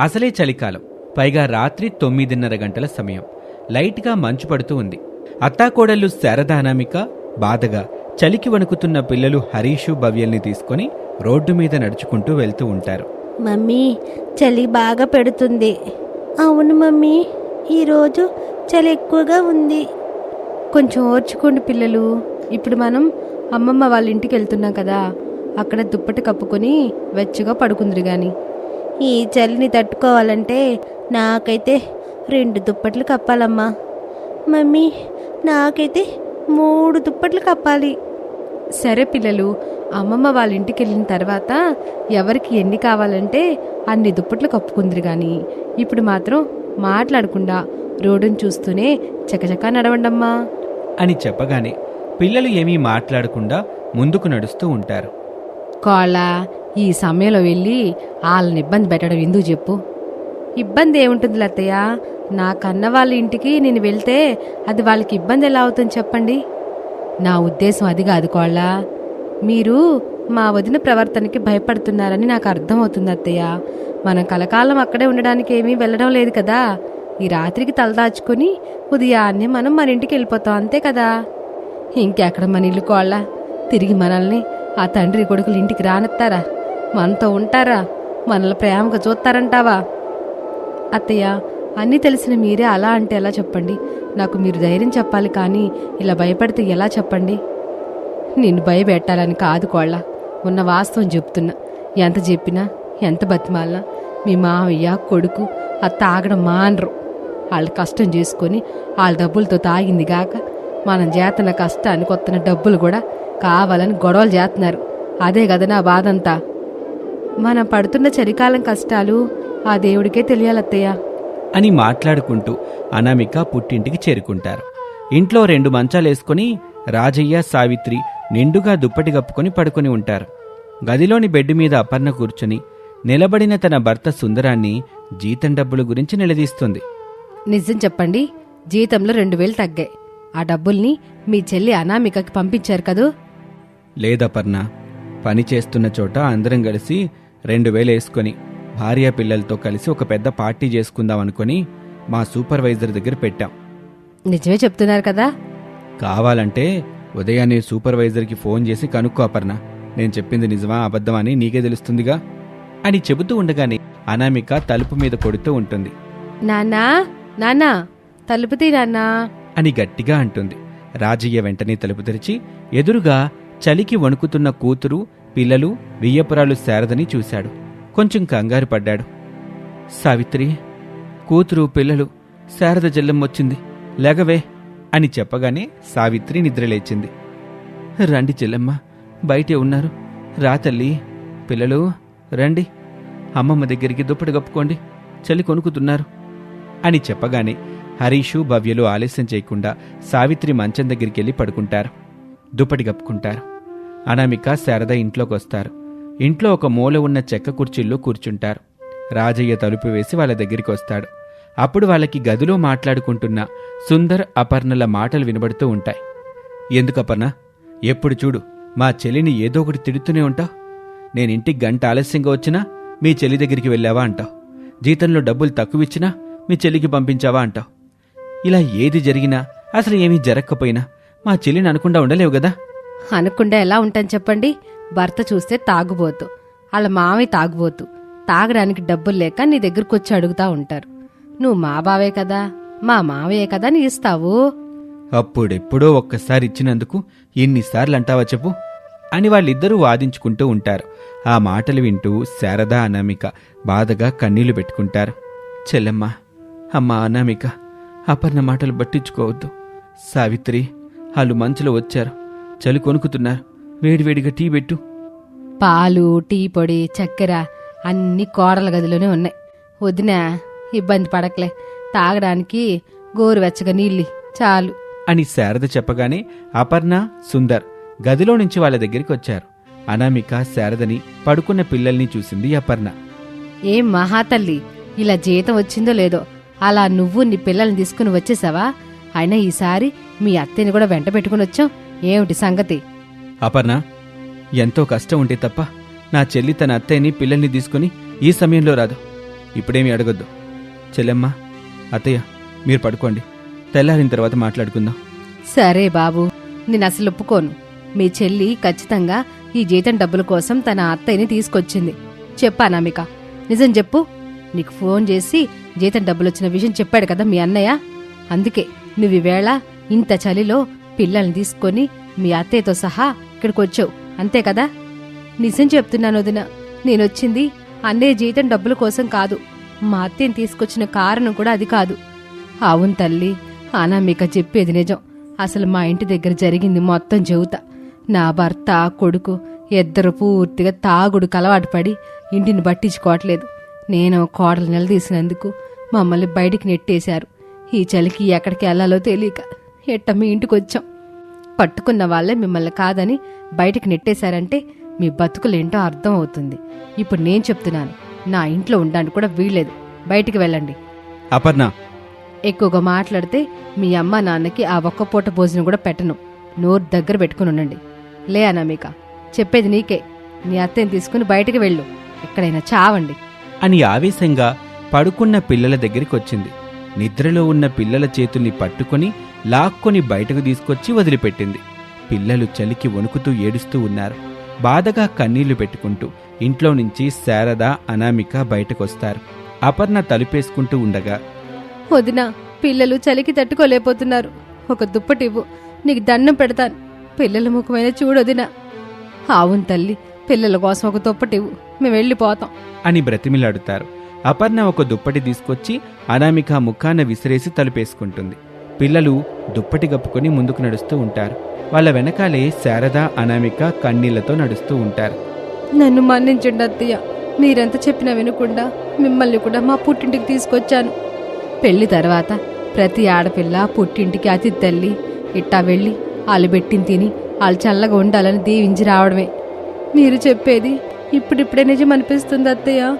అసలే చలికాలం. పైగా రాత్రి తొమ్మిదిన్నర గంటల సమయం. లైట్గా మంచు పడుతూ ఉంది. అత్తాకోడళ్ళు శారదానామిక బాధగా చలికి వణుకుతున్న పిల్లలు హరీషు భవ్యల్ని తీసుకొని రోడ్డు మీద నడుచుకుంటూ వెళ్తూ ఉంటారు. మమ్మీ చలి బాగా పెడుతుంది. అవును మమ్మీ ఈరోజు చలి ఎక్కువగా ఉంది. కొంచెం ఓర్చుకోండి పిల్లలు. ఇప్పుడు మనం అమ్మమ్మ వాళ్ళ ఇంటికి వెళ్తున్నాం కదా. అక్కడ దుప్పటి కప్పుకొని వెచ్చగా పడుకుందిరు గాని. ఈ చలిని తట్టుకోవాలంటే నాకైతే రెండు దుప్పట్లు కప్పాలమ్మా. మమ్మీ నాకైతే మూడు దుప్పట్లు కప్పాలి. సరే పిల్లలు అమ్మమ్మ వాళ్ళ ఇంటికి వెళ్ళిన తర్వాత ఎవరికి ఎన్ని కావాలంటే అన్ని దుప్పట్లు కప్పుకుందిరి గాని. ఇప్పుడు మాత్రం మాట్లాడకుండా రోడ్డును చూస్తూనే చకచకా నడవండమ్మా. అని చెప్పగానే పిల్లలు ఏమీ మాట్లాడకుండా ముందుకు నడుస్తూ ఉంటారు. కోళ్ళ ఈ సమయంలో వెళ్ళి వాళ్ళని ఇబ్బంది పెట్టడం ఎందుకు చెప్పు? ఇబ్బంది ఏముంటుంది లత్తయ్య నా కన్న వాళ్ళ ఇంటికి నేను వెళ్తే అది వాళ్ళకి ఇబ్బంది ఎలా అవుతుంది చెప్పండి. నా ఉద్దేశం అది కాదు కోళ్ళ. మీరు మా వదిన ప్రవర్తనకి భయపడుతున్నారని నాకు అర్థమవుతుంది అత్తయ్య. మనం కలకాలం అక్కడే ఉండడానికి ఏమీ వెళ్ళడం లేదు కదా. ఈ రాత్రికి తలదాచుకొని ఉదయాన్నే మనం మన ఇంటికి వెళ్ళిపోతాం అంతే కదా? ఇంకెక్కడ మన ఇల్లు కోళ్ళ? తిరిగి మనల్ని ఆ తండ్రి కొడుకులు ఇంటికి రానెత్తారా? మనతో ఉంటారా? మనల్ని ప్రేమగా చూస్తారంటావా? అత్తయ్య అన్నీ తెలిసిన మీరే అలా అంటే ఎలా చెప్పండి? నాకు మీరు ధైర్యం చెప్పాలి కానీ ఇలా భయపడితే ఎలా చెప్పండి? నిన్ను భయపెట్టాలని కాదు కోళ్ళ. ఉన్న వాస్తవం చెప్తున్నా. ఎంత చెప్పినా ఎంత బతిమాలినా మీ మావయ్య కొడుకు అత్త తాగడం మానరు. వాళ్ళు కష్టం చేసుకొని వాళ్ళ డబ్బులతో తాగింది కాక మనం చేస్తున్న కష్టానికి వస్తున్న డబ్బులు కూడా కావాలని గొడవలు చేస్తున్నారు. అదే కదా నా బాధంతా. మనం పడుతున్న చలికాలం కష్టాలు ఆ దేవుడికే తెలియాలత్తయ్య. అని మాట్లాడుకుంటూ అనామిక పుట్టింటికి చేరుకుంటారు. ఇంట్లో రెండు మంచాలేసుకొని రాజయ్య సావిత్రి నిండుగా దుప్పటి కప్పుకొని పడుకొని ఉంటారు. గదిలోని బెడ్ మీద అపర్ణ కూర్చుని నిలబడిన తన భర్త సుందరాన్ని జీతం డబ్బుల గురించి నిలదీస్తుంది. నిజం చెప్పండి జీతంలో రెండు వేలు తగ్గాయి ఆ డబ్బుల్ని మీ చెల్లి అనామికకి పంపించారు కదూ? లేదపర్ణ పని చేస్తున్న చోట అందరం కలిసి రెండు వేలు వేసుకొని భార్య పిల్లలతో కలిసి ఒక పెద్ద పార్టీ చేసుకుందాం అనుకొని మా సూపర్వైజర్ దగ్గర పెట్టాం. నిజమే చెప్తున్నారు కదా? కావాలంటే ఉదయాన్నే సూపర్వైజర్కి ఫోన్ చేసి కనుక్కో అపర్ణ. నేను చెప్పింది నిజమా అబద్ధమా అని నీకే తెలుస్తుందిగా? అని చెబుతూ ఉండగానే అనామిక తలుపు మీద కొడుతూ ఉంటుంది. నాన్నా నాన్నా తలుపు తీ నాన్నా. అని గట్టిగా అంటుంది. రాజయ్య వెంటనే తలుపు తెరిచి ఎదురుగా చలికి వణుకుతున్న కూతురు పిల్లలు వియ్యపురాలు శారదని చూశాడు. కొంచెం కంగారు పడ్డాడు. సావిత్రి కూతురు పిల్లలు శారద జల్లం వచ్చింది. లేగవే అని చెప్పగానే సావిత్రి నిద్రలేచింది రండి చెల్లెమ్మ బయటే ఉన్నారు. రా తల్లి పిల్లలు రండి. అమ్మమ్మ దగ్గరికి దుప్పటి కప్పుకోండి. చలి కొనుక్కుతున్నారు అని చెప్పగానే హరీషు భవ్యలు ఆలస్యం చేయకుండా సావిత్రి మంచం దగ్గరికి వెళ్ళి పడుకుంటారు. దుప్పటి కప్పుకుంటారు. అనామిక శారద ఇంట్లోకి వస్తారు ఇంట్లో ఒక మూల ఉన్న చెక్క కుర్చీల్లో కూర్చుంటారు. రాజయ్య తలుపు వేసి వాళ్ళ దగ్గరికి వస్తాడు అప్పుడు వాళ్ళకి గదిలో మాట్లాడుకుంటున్న సుందర్ అపర్ణల మాటలు వినబడుతూ ఉంటాయి. ఎందుకు అపర్ణ? ఎప్పుడు చూడు మా చెల్లిని ఏదో ఒకటి తిడుతూనే ఉంటావు. నేనింటికి గంట ఆలస్యంగా వచ్చినా మీ చెల్లి దగ్గరికి వెళ్ళావా అంటావు. జీతంలో డబ్బులు తక్కువిచ్చినా మీ చెల్లికి పంపించావా అంటావు. ఇలా ఏది జరిగినా అసలు ఏమీ జరగకపోయినా మా చెల్లిని అనకుండా ఉండలేవు కదా. అనకుండా ఎలా ఉంటాను చెప్పండి? భర్త చూస్తే తాగుబోతు. వాళ్ళ మావి తాగుబోతు. తాగడానికి డబ్బులు లేక నీ దగ్గరకు వచ్చి అడుగుతా ఉంటారు. నువ్వు మా బావే కదా? మా మావయ్యే కదా నీ ఇస్తావు? అప్పుడెప్పుడో ఒక్కసారి ఇచ్చినందుకు ఎన్నిసార్లు అంటావా చెప్పు? అని వాళ్ళిద్దరూ వాదించుకుంటూ ఉంటారు. ఆ మాటలు వింటూ శారద అనామిక బాధగా కన్నీళ్ళు పెట్టుకుంటారు. చెల్లెమ్మ అమ్మ అనామిక అపర్ణ మాటలు పట్టించుకోవద్దు. సావిత్రి వాళ్ళు మంచులో వచ్చారు. చలి కొనుక్కుతున్నారు. వేడివేడిగా టీ పెట్టు. పాలు టీ పొడి చక్కెర అన్ని కోడల గదిలోనే ఉన్నాయి. వదినా ఇబ్బంది పడకలే. తాగడానికి గోరువెచ్చగా నీళ్ళి చాలు. అని శారద చెప్పగానే అపర్ణ సుందర్ గదిలో నుంచి వాళ్ళ దగ్గరికి వచ్చారు. అనామిక శారదని పడుకున్న పిల్లల్ని చూసింది అపర్ణ. ఏం మహాతల్లి ఇలా జీతం వచ్చిందో లేదో అలా నువ్వు నీ పిల్లల్ని తీసుకుని వచ్చేసావా? అయినా ఈసారి మీ అత్తయ్యని కూడా వెంట పెట్టుకుని వచ్చాం ఏమిటి సంగతి? అపర్ణ ఎంతో కష్టం ఉంటే తప్ప నా చెల్లి తన అత్తయ్యని పిల్లల్ని తీసుకుని ఈ సమయంలో రాదు. ఇప్పుడేమీ అడగొద్దు. చెల్లెమ్మ అత్తయ్య మీరు పడుకోండి. తెల్లారిన తర్వాత మాట్లాడుకుందాం. సరే బాబు నేను అసలు ఒప్పుకోను. మీ చెల్లి ఖచ్చితంగా ఈ జీతం డబ్బుల కోసం తన అత్తయ్యని తీసుకొచ్చింది. చెప్పానా మీక? నిజం చెప్పు. నీకు ఫోన్ చేసి జీతం డబ్బులు వచ్చిన విషయం చెప్పాడు కదా మీ అన్నయ్య? అందుకే నువ్వు ఈవేళ ఇంత చలిలో పిల్లల్ని తీసుకొని మీ అత్తయ్యతో సహా ఇక్కడికి వచ్చావు అంతే కదా? నిజం చెప్తున్నాను వదిన. నేనొచ్చింది అన్నయ్య జీతం డబ్బుల కోసం కాదు. మా అత్తయ్యని తీసుకొచ్చిన కారణం కూడా అది కాదు. అవును తల్లి అనామిక చెప్పేది నిజం. అసలు మా ఇంటి దగ్గర జరిగింది మొత్తం చెబుతా. నా భర్త కొడుకు ఇద్దరు పూర్తిగా తాగుడుకు అలవాటు పడి ఇంటిని పట్టించుకోవట్లేదు. నేను కోడలు నిలదీసినందుకు మమ్మల్ని బయటికి నెట్టేశారు. ఈ చలికి ఎక్కడికి వెళ్ళాలో తెలియక ఎట్ట మీ ఇంటికి వచ్చాం. పట్టుకున్న వాళ్ళే మిమ్మల్ని కాదని బయటికి నెట్టేశారంటే మీ బతుకులేంటో అర్థం అవుతుంది. ఇప్పుడు నేను చెప్తున్నాను నా ఇంట్లో ఉండడానికి కూడా వీల్లేదు. బయటికి వెళ్ళండి. అపర్ణ. ఎక్కువగా మాట్లాడితే మీ అమ్మ నాన్నకి ఆ ఒక్క పూట భోజనం కూడా పెట్టను. నోరు దగ్గర పెట్టుకుని ఉండండి. లే అనామిక చెప్పేది నీకే. నీ అత్తని తీసుకుని బయటికి వెళ్ళు. ఎక్కడైనా చావండి. అని ఆవేశంగా పడుకున్న పిల్లల దగ్గరికి వచ్చింది. నిద్రలో ఉన్న పిల్లల చేతుల్ని పట్టుకొని లాక్కొని బయటకు తీసుకొచ్చి వదిలిపెట్టింది. పిల్లలు చలికి వణుకుతూ ఏడుస్తూ ఉన్నారు. బాధగా కన్నీళ్ళు పెట్టుకుంటూ ఇంట్లో నుంచి శారద అనామిక బయటకొస్తారు. అపర్ణ తలుపేసుకుంటూ ఉండగా వదినా పిల్లలు చలికి తట్టుకోలేకపోతున్నారు. ఒక దుప్పటివ్వు నీకు దండం పెడతాను. పిల్లల ముఖమైన చూడొదినా అవును తల్లి పిల్లల కోసం ఒక దుప్పటివ్వు మేము వెళ్ళిపోతాం. అని బ్రతిమిలాడుతారు. అపర్ణ ఒక దుప్పటి తీసుకొచ్చి అనామిక ముఖాన విసిరేసి తలుపేసుకుంటుంది. పిల్లలు దుప్పటి కప్పుకొని ముందుకు నడుస్తూ ఉంటారు. వాళ్ళ వెనకాలే శారద అనామిక కన్నీళ్ళతో నడుస్తూ ఉంటారు. నన్ను మన్నించండి అత్తయ్య. మీరెంత చెప్పినా వినకుండా మిమ్మల్ని కూడా మా పుట్టింటికి తీసుకొచ్చాను. పెళ్ళి తర్వాత ప్రతి ఆడపిల్ల పుట్టింటికి అతి తల్లి ఇట్టా వెళ్ళి వాళ్ళు పెట్టిన తిని వాళ్ళు చల్లగా ఉండాలని దీవించి రావడమే. మీరు చెప్పేది ఇప్పుడిప్పుడే నిజం అనిపిస్తుంది అత్తయ్య.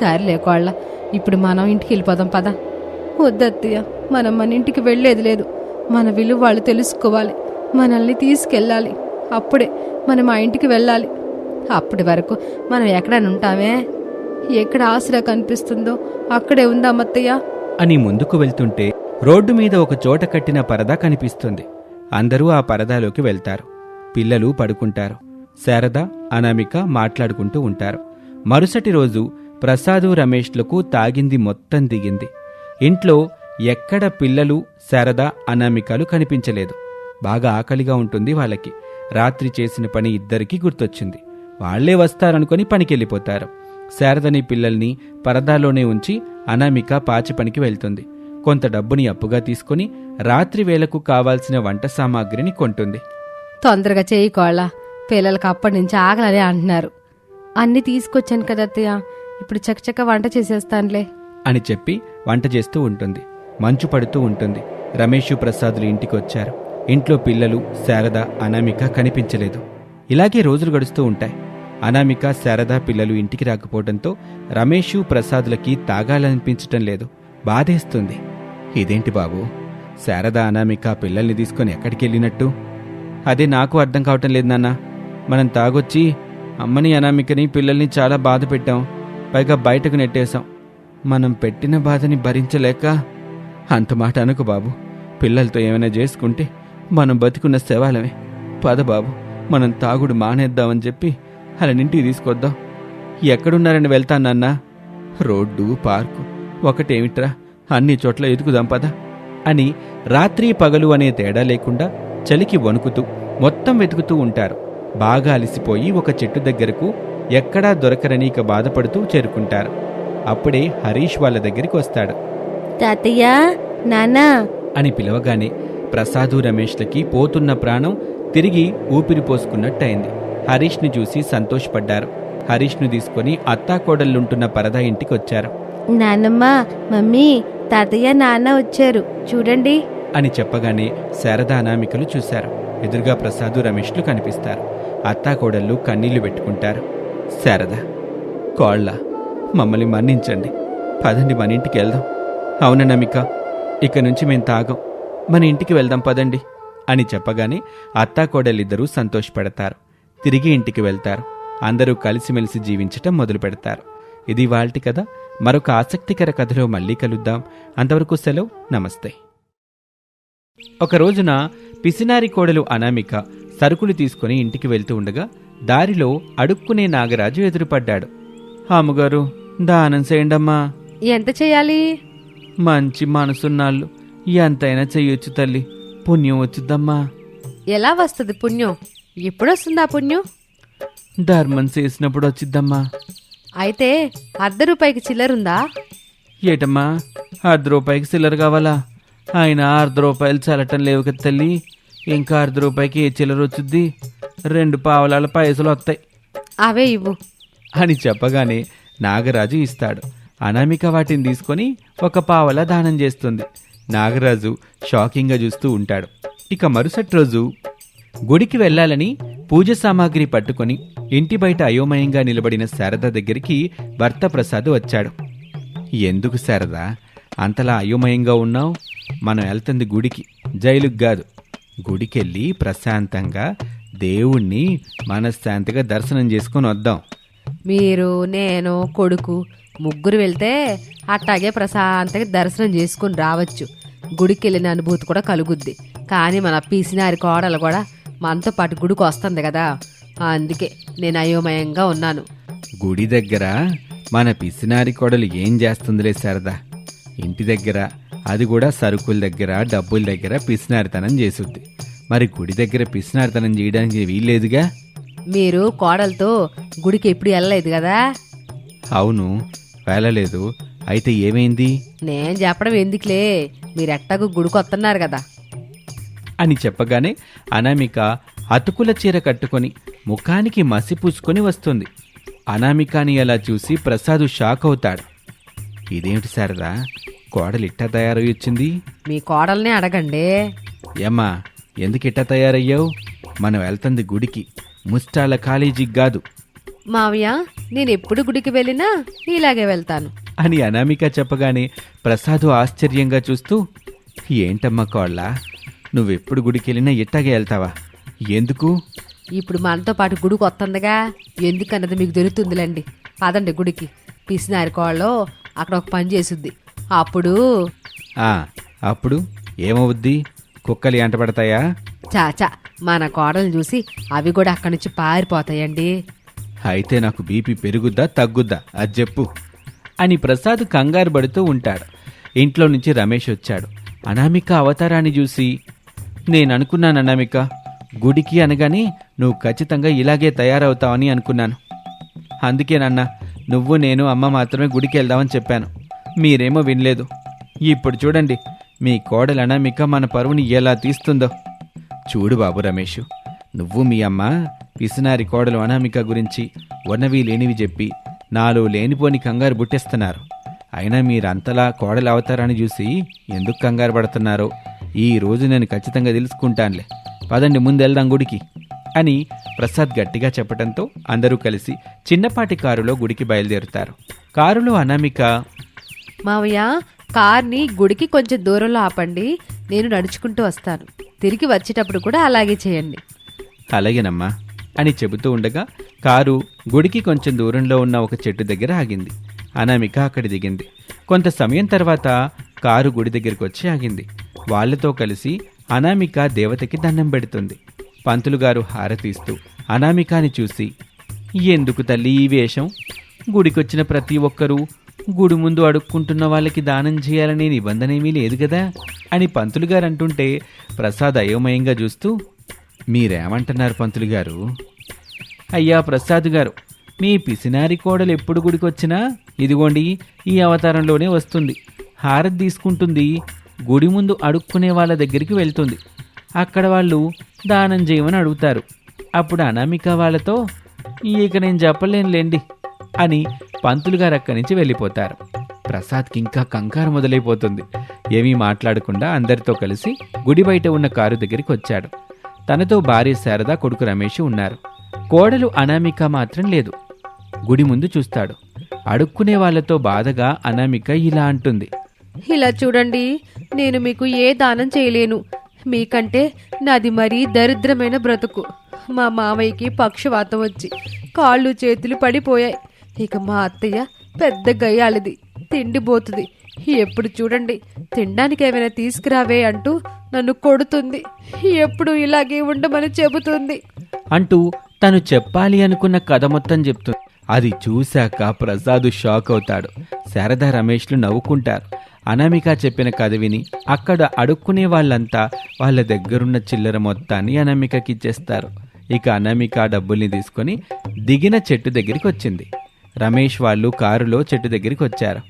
సర్లే కోళ్ళ ఇప్పుడు మనం ఇంటికి వెళ్ళిపోదాం పదా. వద్దత్తయ్య. మనం మన ఇంటికి వెళ్ళేది లేదు. మన విలువ వాళ్ళు తెలుసుకోవాలి. మనల్ని తీసుకెళ్ళాలి. అప్పుడే మనం ఆ ఇంటికి వెళ్ళాలి. అప్పటి వరకు మనం ఎక్కడైనా ఉంటామే? ఎక్కడ ఆసరా కనిపిస్తుందో అక్కడే ఉందా అత్తయ్య అని ముందుకు వెళ్తుంటే రోడ్డు మీద ఒక చోట కట్టిన పరదా కనిపిస్తుంది. అందరూ ఆ పరదాలోకి వెళ్తారు. పిల్లలు పడుకుంటారు. శారద అనామిక మాట్లాడుకుంటూ ఉంటారు. మరుసటి రోజు ప్రసాదు రమేష్లకు తాగింది మొత్తం దిగింది. ఇంట్లో ఎక్కడ పిల్లలు శారద అనామికలు కనిపించలేదు. బాగా ఆకలిగా ఉంటుంది వాళ్ళకి. రాత్రి చేసిన పని ఇద్దరికీ గుర్తొచ్చింది. వాళ్ళే వస్తారనుకొని పనికెళ్ళిపోతారు. శారదని పిల్లల్ని పరదాలోనే ఉంచి అనామిక పాచి పనికి వెళ్తుంది. కొంత డబ్బుని అప్పుగా తీసుకొని రాత్రి వేళకు కావాల్సిన వంట సామాగ్రిని కొంటుంది. తొందరగా చేయికోళ్ళ పిల్లలకి అప్పటి నుంచి ఆగలనే అంటున్నారు. అన్నీ తీసుకొచ్చాను కదా అత్తయ్య. ఇప్పుడు చకచక వంట చేసేస్తానులే. అని చెప్పి వంట చేస్తూ ఉంటుంది. మంచు పడుతూ ఉంటుంది. రమేష్ ప్రసాదులు ఇంటికి వచ్చారు ఇంట్లో పిల్లలు శారద అనామిక కనిపించలేదు. ఇలాగే రోజులు గడుస్తూ ఉంటాయి. అనామిక శారద పిల్లలు ఇంటికి రాకపోవడంతో రమేష్ ప్రసాదులకి తాగాలనిపించటం లేదు. బాధేస్తుంది. ఇదేంటి బాబు? శారద అనామిక పిల్లల్ని తీసుకొని ఎక్కడికి వెళ్ళినట్టు? అదే నాకు అర్థం కావటం లేదు నాన్న. మనం తాగొచ్చి అమ్మని అనామికని పిల్లల్ని చాలా బాధ పెట్టాం. పైగా బయటకు నెట్టేశాం. మనం పెట్టిన బాధని భరించలేక అంత మాట అనుకు బాబు. పిల్లలతో ఏమైనా చేసుకుంటే మనం బతికున్న శవాలమే. పద బాబు మనం తాగుడు మానేద్దామని చెప్పి అలానింటికి తీసుకొద్దాం. ఎక్కడున్నారని వెళ్తానన్నా రోడ్డు పార్కు ఒకటేమిట్రా? అన్ని చోట్ల ఎదుగుదాం పద. అని రాత్రి పగలు అనే తేడా లేకుండా చలికి వణుకుతూ మొత్తం వెతుకుతూ ఉంటారు. బాగా అలసిపోయి ఒక చెట్టు దగ్గరకు ఎక్కడా దొరకరని ఇక బాధపడుతూ చేరుకుంటారు. అప్పుడే హరీష్ వాళ్ళ దగ్గరికి వస్తాడు. తాతయ్య నానా అని పిలవగానే ప్రసాదు రమేష్లకి పోతున్న ప్రాణం తిరిగి ఊపిరి పోసుకున్నట్టయింది. హరీష్ని చూసి సంతోషపడ్డారు. హరీష్ను తీసుకొని అత్తాకోడళ్ళుంటున్న పరదా ఇంటికి వచ్చారు నానమ్మ మమ్మీ తాతయ్య నాన్న వచ్చారు. చూడండి. అని చెప్పగానే శారద అనామికలు చూశారు. ఎదురుగా ప్రసాదు రమేష్లు కనిపిస్తారు. అత్తాకోడళ్ళు కన్నీళ్ళు పెట్టుకుంటారు. శారద కోళ్ళ మమ్మల్ని మన్నించండి. పదండి మన ఇంటికి వెళ్దాం. అవునా నమిక ఇక నుంచి మేం తాగం. మన ఇంటికి వెళ్దాం పదండి అని చెప్పగానే అత్తాకోడలిద్దరూ సంతోషపడతారు. తిరిగి ఇంటికి వెళ్తారు. అందరూ కలిసిమెలిసి జీవించటం మొదలు పెడతారు. ఇది వాళ్ళటి కథ. మరొక ఆసక్తికర కథలో మళ్ళీ కలుద్దాం. అంతవరకు సెలవు. నమస్తే. ఒక రోజున పిసినారి కోడలు అనామిక సరుకులు తీసుకుని ఇంటికి వెళ్తూ ఉండగా దారిలో అడుక్కునే నాగరాజు ఎదురుపడ్డాడు. హాముగారు దానం చేయండమ్మా. ఎంత చేయాలి? మంచి మనసున్నాళ్ళు ఎంతైనా చెయ్యొచ్చు తల్లి. పుణ్యం వచ్చుద్దమ్మా. ఎలా వస్తుంది పుణ్యం? ఎప్పుడొస్తుందా పుణ్యం? ధర్మం చేసినప్పుడు వచ్చిద్దమ్మా. అయితే అర్ధ రూపాయికి చిల్లరుందా ఏటమ్మా? అర్ధ రూపాయికి చిల్లర కావాలా? ఆయన అర్ధ రూపాయలు చల్లటం లేవు కదా తల్లి. ఇంకా అర్ధ రూపాయికి ఏ చిల్లర వచ్చుద్ది? రెండు పావలాల పైసలు వస్తాయి అవే ఇవ్వు. అని చెప్పగానే నాగరాజు ఇస్తాడు. అనామిక వాటిని తీసుకొని ఒక పావలా దానం చేస్తుంది. నాగరాజు షాకింగ్గా చూస్తూ ఉంటాడు. ఇక మరుసటి రోజు గుడికి వెళ్ళాలని పూజ సామాగ్రి పట్టుకొని ఇంటి బయట అయోమయంగా నిలబడిన శారద దగ్గరికి భర్త ప్రసాద్ వచ్చాడు. ఎందుకు శారద? అంతలా అయోమయంగా ఉన్నావు? మనం వెళ్తుంది గుడికి. జైలుకి కాదు. గుడికెళ్ళి ప్రశాంతంగా దేవుణ్ణి మనశ్శాంతిగా దర్శనం చేసుకొని వద్దాం. మీరు నేను కొడుకు ముగ్గురు వెళ్తే అట్టాగే ప్రశాంతంగా దర్శనం చేసుకుని రావచ్చు. గుడికి వెళ్ళిన అనుభూతి కూడా కలుగుద్ది. కానీ మన పీసినారి కోడలు కూడా మనతో పాటు గుడికి వస్తుంది కదా. అందుకే నేను అయోమయంగా ఉన్నాను. గుడి దగ్గర మన పిసినారి కోడలు ఏం చేస్తుందిలే సరదా ఇంటి దగ్గర అది కూడా సరుకుల దగ్గర డబ్బుల దగ్గర పిసినారితనం చేసుద్ది. మరి గుడి దగ్గర పిసినారితనం చేయడానికి వీల్లేదుగా? మీరు కోడలతో గుడికి ఎప్పుడు వెళ్ళలేదు కదా? అవును వెళ్ళలేదు. అయితే ఏమైంది? నేను చెప్పడం ఎందుకులే? మీరు ఎట్టాగు గుడికి వస్తున్నారు కదా. అని చెప్పగానే అనామిక అతుకుల చీర కట్టుకొని ముఖానికి మసి పూసుకొని వస్తుంది. అనామికాని అలా చూసి ప్రసాదు షాక్ అవుతాడు. ఇదేమిటి శారదా? కోడలు ఇట్టా తయారై వచ్చింది మీ కోడల్ని అడగండి. ఏమ్మా ఎందుకు ఇట్టా తయారయ్యావు? మనం వెళ్తుంది గుడికి. ముస్టాల కాలేజీకి కాదు. మావయ్య నేను ఎప్పుడు గుడికి వెళ్ళినా ఇలాగే వెళ్తాను. అని అనామిక చెప్పగానే ప్రసాదు ఆశ్చర్యంగా చూస్తూ ఏంటమ్మా కోళ్ళ నువ్వెప్పుడు గుడికి వెళ్ళినా ఇట్టాగే వెళ్తావా? ఎందుకు? ఇప్పుడు మనతో పాటు గుడికి వస్తుందిగా. ఎందుకన్నది మీకు దొరుకుతుందిలేండి. పదండి గుడికి. పిసినారి కోళ్ళలో అక్కడ ఒక పని చేసుద్ది. అప్పుడు ఆ అప్పుడు ఏమవుద్ది? కుక్కలు ఎంటపడతాయా చాచా మన కోడలు చూసి అవి కూడా అక్కడి నుంచి పారిపోతాయండి. అయితే నాకు బీపీ పెరుగుద్దా తగ్గుద్దా? అది చెప్పు. అని ప్రసాద్ కంగారు పడుతూ ఉంటాడు. ఇంట్లో నుంచి రమేష్ వచ్చాడు. అనామిక అవతారాన్ని చూసి నేను అనుకున్నాను అనామిక. గుడికి అనగానే నువ్వు ఖచ్చితంగా ఇలాగే తయారవుతావని అనుకున్నాను. అందుకేనన్నా నువ్వు నేను అమ్మ మాత్రమే గుడికి వెళ్దామని చెప్పాను. మీరేమో వినలేదు. ఇప్పుడు చూడండి మీ కోడలు అనామిక మన పరువుని ఎలా తీస్తుందో. చూడు బాబు రమేష్ నువ్వు మీ అమ్మ పిసినారి కోడలు అనామిక గురించి ఉన్నవి లేనివి చెప్పి నాలో లేనిపోని కంగారు బుట్టేస్తున్నారు. అయినా మీరంతలా కోడలు అవతారాన్ని చూసి ఎందుకు కంగారు పడుతున్నారో ఈ రోజు నేను ఖచ్చితంగా తెలుసుకుంటానులే. పదండి ముందెళ్దాం గుడికి అని ప్రసాద్ గట్టిగా చెప్పడంతో అందరూ కలిసి చిన్నపాటి కారులో గుడికి బయలుదేరుతారు. కారులో అనామిక మావయ్య కార్ని గుడికి కొంచెం దూరంలో ఆపండి నేను నడుచుకుంటూ వస్తాను. తిరిగి వచ్చేటప్పుడు కూడా అలాగే చేయండి. అలాగేనమ్మా. అని చెబుతూ ఉండగా కారు గుడికి కొంచెం దూరంలో ఉన్న ఒక చెట్టు దగ్గర ఆగింది. అనామిక అక్కడి దిగింది. కొంత సమయం తర్వాత కారు గుడి దగ్గరికి వచ్చి ఆగింది. వాళ్ళతో కలిసి అనామిక దేవతకి దండం పెడుతుంది. పంతులు గారు హారతిస్తూ అనామికాని చూసి ఎందుకు తల్లి ఈ వేషం? గుడికొచ్చిన ప్రతి ఒక్కరూ గుడి ముందు అడుక్కుంటున్న వాళ్ళకి దానం చేయాలనే నిబంధన ఏమీ లేదు కదా అని పంతులు గారు అంటుంటే ప్రసాద్ అయోమయంగా చూస్తూ మీరేమంటున్నారు పంతులు గారు? అయ్యా ప్రసాద్ గారు మీ పిసినారి కోడలు ఎప్పుడు గుడికొచ్చినా ఇదిగోండి ఈ అవతారంలోనే వస్తుంది. హారతి తీసుకుంటుంది గుడి ముందు అడుక్కునే వాళ్ళ దగ్గరికి వెళ్తుంది. అక్కడ వాళ్ళు దానం చేయమని అడుగుతారు. అప్పుడు అనామిక వాళ్ళతో ఇక నేను చెప్పలేనులేండి అని పంతులు గారు అక్కడి నుంచి వెళ్ళిపోతారు. ప్రసాద్కి ఇంకా కంగారు మొదలైపోతుంది. ఏమీ మాట్లాడకుండా అందరితో కలిసి గుడి బయట ఉన్న కారు దగ్గరికి వచ్చాడు. తనతో భార్య శారద కొడుకు రమేష్ ఉన్నారు. కోడలు అనామిక మాత్రం లేదు. గుడి ముందు చూస్తాడు. అడుక్కునే వాళ్ళతో బాధగా అనామిక ఇలా అంటుంది. ఇలా చూడండి నేను మీకు ఏ దానం చేయలేను. మీకంటే నాది మరీ దరిద్రమైన బ్రతుకు. మా మామయ్యకి పక్షవాతం వచ్చి కాళ్ళు చేతులు పడిపోయాయి. ఇక మా అత్తయ్య పెద్ద గయ్యాలిది తిండిపోతుంది. ఎప్పుడు చూడండి తినడానికి ఏమైనా తీసుకురావే అంటూ నన్ను కొడుతుంది. ఎప్పుడు ఇలాగే ఉండమని చెబుతుంది. అంటూ తను చెప్పాలి అనుకున్న కథ మొత్తం చెప్తుంది. అది చూశాక ప్రసాద్ షాక్ అవుతాడు. శారద రమేష్లు నవ్వుకుంటారు. అనామిక చెప్పిన కథ విని అక్కడ అడుక్కునే వాళ్ళంతా వాళ్ళ దగ్గరున్న చిల్లర మొత్తాన్ని అనామికకి ఇచ్చేస్తారు ఇక అనామిక డబ్బుల్ని తీసుకొని దిగిన చెట్టు దగ్గరికి వచ్చింది రమేష్ వాళ్ళు కారులో చెట్టు దగ్గరికి వచ్చారు.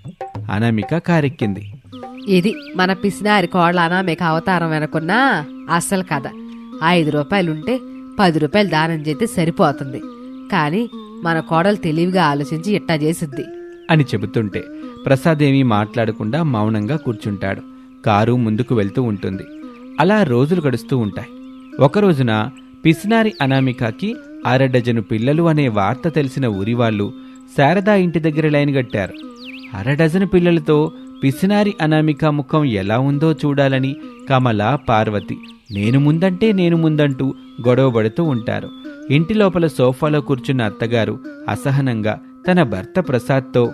అనామిక కారెక్కింది. ఇది మన పిసినారి కోళ్ళ అనామిక అవతారం వెనకున్నా అస్సలు కథ. ఐదు రూపాయలుంటే పది రూపాయలు దానం చేస్తే సరిపోతుంది. కానీ మన కోడలు తెలివిగా ఆలోచించి ఇట్టా చేసిద్ది. అని చెబుతుంటే ప్రసాద్ ఏమీ మాట్లాడకుండా మౌనంగా కూర్చుంటాడు. కారు ముందుకు వెళ్తూ ఉంటుంది. అలా రోజులు గడుస్తూ ఉంటాయి. ఒక రోజున పిసినారి అనామికకి అర డజను పిల్లలు అనే వార్త తెలిసిన ఊరి వాళ్ళు శారదా ఇంటి దగ్గర లైన్ కట్టారు. అర డజను పిల్లలతో పిసినారి అనామిక ముఖం ఎలా ఉందో చూడాలని కమల పార్వతి నేను ముందంటే నేను ముందంటూ గొడవపడుతూ ఉంటారు. ఇంటి లోపల సోఫాలో కూర్చున్న అత్తగారు అసహనంగా తన భర్త ప్రసాద్తో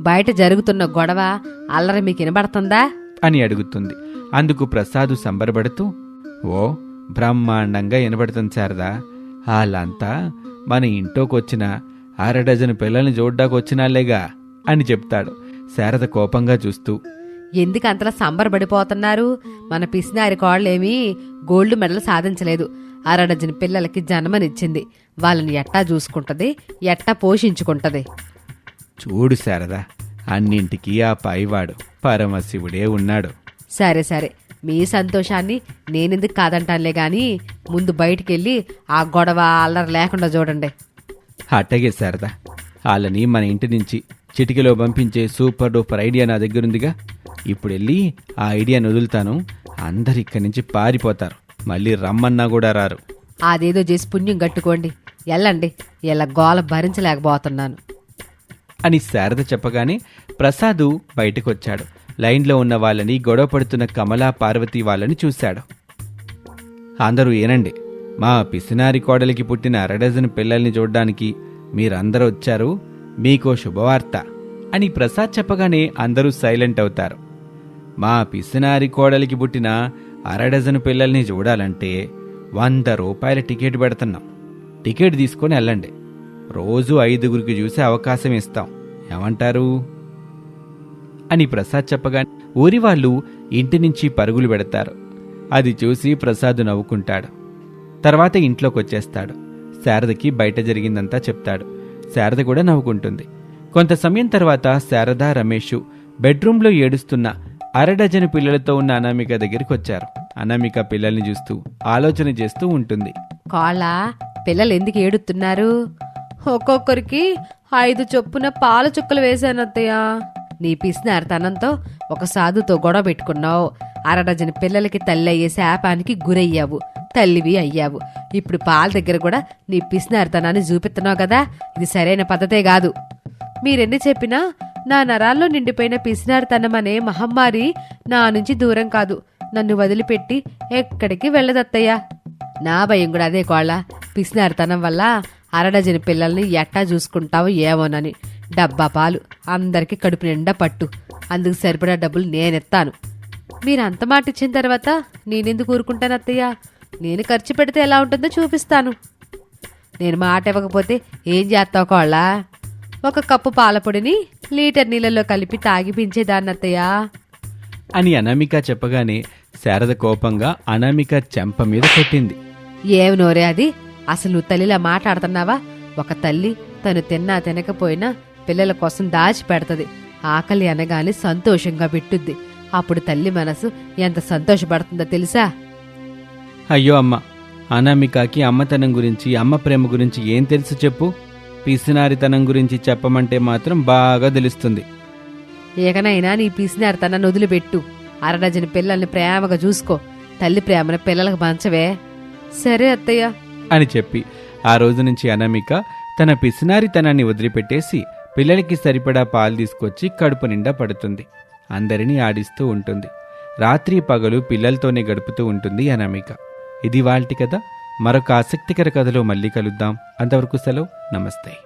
బయట జరుగుతున్న గొడవ అల్లరి మీకు వినబడుతుందా? అని అడుగుతుంది. అందుకు ప్రసాదు సంబరపడుతూ ఓ బ్రహ్మాండంగా వినబడుతుంది శారదా. వాళ్ళంతా మన ఇంట్లోకొచ్చిన అర డజను పిల్లల్ని చూడ్డానికి వచ్చినాలేగా అని చెప్తాడు శారద కోపంగా చూస్తూ. ఎందుకు అంతలా సంబరపడిపోతున్నారు మన పిసినారి కోళ్ళేమీ గోల్డ్ మెడల్ సాధించలేదు. అరడజన్ పిల్లలకి జన్మనిచ్చింది. వాళ్ళని ఎట్టా చూసుకుంటది ఎట్టా పోషించుకుంటది? చూడు శారదా అన్నింటికీ ఆ పైవాడు పరమశివుడే ఉన్నాడు. సరే సరే. మీ సంతోషాన్ని నేనెందుకు కాదంటానులే గాని ముందు బయటికెళ్ళి ఆ గొడవ అల్లరి లేకుండా చూడండి. అట్టగే శారదా. వాళ్ళని మన ఇంటి నుంచి చిటికలో పంపించే సూపర్ డూపర్ ఐడియా నా దగ్గరుందిగా. ఇప్పుడు వెళ్ళి ఆ ఐడియాను వదులుతాను. అందరు ఇక్కడి నుంచి పారిపోతారు. మళ్ళీ రమ్మన్నా కూడా రారు. అదేదో చేసి పుణ్యం కట్టుకోండి. వెళ్ళండి ఇలా గోల భరించలేకపోతున్నాను. అని శారద చెప్పగానే ప్రసాదు బయటకొచ్చాడు. లైన్లో ఉన్న వాళ్ళని గొడవ పడుతున్న కమలా పార్వతి వాళ్ళని చూశాడు. అందరూ ఏనండి? మా పిసినారి కోడలికి పుట్టిన అరడజన్ పిల్లల్ని చూడ్డానికి మీరందరూ వచ్చారు. మీకో శుభవార్త అని ప్రసాద్ చెప్పగానే అందరూ సైలెంట్ అవుతారు. మా పిసినారి కోడలికి పుట్టిన అరడజను పిల్లల్ని చూడాలంటే వంద రూపాయల టికెట్ పెడుతున్నాం. టికెట్ తీసుకొని వెళ్ళండి. రోజు ఐదుగురికి చూసే అవకాశం ఇస్తాం. ఏమంటారు? అని ప్రసాద్ చెప్పగానే ఊరి వాళ్ళు ఇంటి నుంచి పరుగులు పెడతారు. అది చూసి ప్రసాద్ నవ్వుకుంటాడు. తర్వాత ఇంట్లోకి వచ్చేస్తాడు శారదకి బయట జరిగిందంతా చెప్తాడు. శారద కూడా నవ్వుకుంటుంది. కొంత సమయం తర్వాత శారద రమేష్ బెడ్రూమ్లో ఏడుస్తున్న అరడజను పిల్లలతో ఉన్న అనామిక దగ్గరికి వచ్చారు అనామిక పిల్లల్ని చూస్తూ ఆలోచన చేస్తూ ఉంటుంది. కాలా పిల్లలు ఎందుకు ఏడుతున్నారు? ఒక్కొక్కరికి ఐదు చొప్పున పాల చుక్కలు వేశాను అత్తయ్య నీ పిసినారితనంతో ఒక సాధుతో గొడవ పెట్టుకున్నావు. అరడజన పిల్లలకి తల్లి అయ్యే శాపానికి గురయ్యావు. తల్లివి అయ్యావు. ఇప్పుడు పాల దగ్గర కూడా నీ పిసినారితనాన్ని చూపిస్తున్నావు కదా? ఇది సరైన పద్ధతే కాదు. మీరెన్ని చెప్పినా నా నరాల్లో నిండిపోయిన పిసినారితనం అనే మహమ్మారి నా నుంచి దూరం కాదు. నన్ను వదిలిపెట్టి ఎక్కడికి వెళ్ళదత్తయ్యా? నా భయం కూడా అదే కోళ్ళ. పిసినారితనం వల్ల అరడజన పిల్లల్ని ఎట్టా చూసుకుంటావో ఏమోనని. డబ్బా పాలు అందరికీ కడుపు నిండా పట్టు. అందుకు సరిపడా డబ్బులు నేనెత్తాను. మీరు అంత మాట ఇచ్చిన తర్వాత నేనెందుకు ఊరుకుంటాను అత్తయ్య నేను ఖర్చు పెడితే ఎలా ఉంటుందో చూపిస్తాను. నేను మాట ఇవ్వకపోతే ఏం చేస్తావు కోళ్ళ? ఒక కప్పు పాలపొడిని లీటర్ నీళ్ళలో కలిపి తాగిపించేదాన్ని అత్తయ్య. అని అనామిక చెప్పగానే శారద కోపంగా అనామిక చెంప మీద కొట్టింది. ఏమి నోరే అది? అసలు నువ్వు తల్లిలా మాట్లాడుతున్నావా? ఒక తల్లి తను తిన్నా తినకపోయినా పిల్లల కోసం దాచి పెడతది. ఆకలి అనగానే సంతోషంగా పెట్టుద్ది అప్పుడు తల్లి మనసు ఎంత సంతోషపడుతుందో తెలుసా? అయ్యో అమ్మ అనామికకి అమ్మతనం గురించి అమ్మ ప్రేమ గురించి ఏం తెలుసు చెప్పు? పిసినారితనం గురించి చెప్పమంటే మాత్రం బాగా తెలుస్తుంది. ఏకనైనా నీ పీసినారు తన వదిలిపెట్టు. అరడజన పిల్లల్ని ప్రేమగా చూసుకో. తల్లి ప్రేమను పిల్లలకు పంచవే. సరే అత్తయ్య. అని చెప్పి ఆ రోజు నుంచి అనామిక తన పిసినారితనాన్ని వదిలిపెట్టేసి పిల్లలకి సరిపడా పాలు తీసుకొచ్చి కడుపు నిండా పడుతుంది. అందరినీ ఆడిస్తూ ఉంటుంది. రాత్రి పగలు పిల్లలతోనే గడుపుతూ ఉంటుంది అనామిక. ఇది వాళ్ళ కథ. మరొక ఆసక్తికర కథలో మళ్ళీ కలుద్దాం. అంతవరకు సెలవు. నమస్తే.